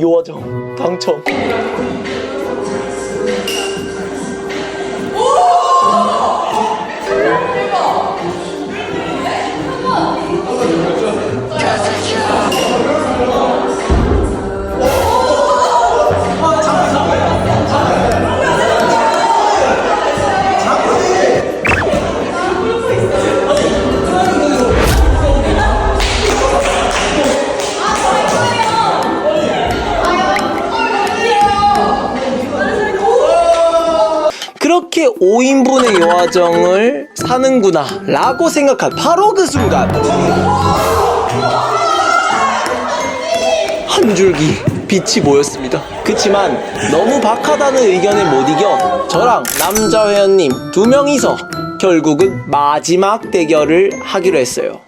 요화정 당첨. 5인분의 요아정을 사는구나 라고 생각한 바로 그 순간 한 줄기 빛이 보였습니다. 그치만 너무 박하다는 의견에 못 이겨 저랑 남자 회원님 두 명이서 결국은 마지막 대결을 하기로 했어요.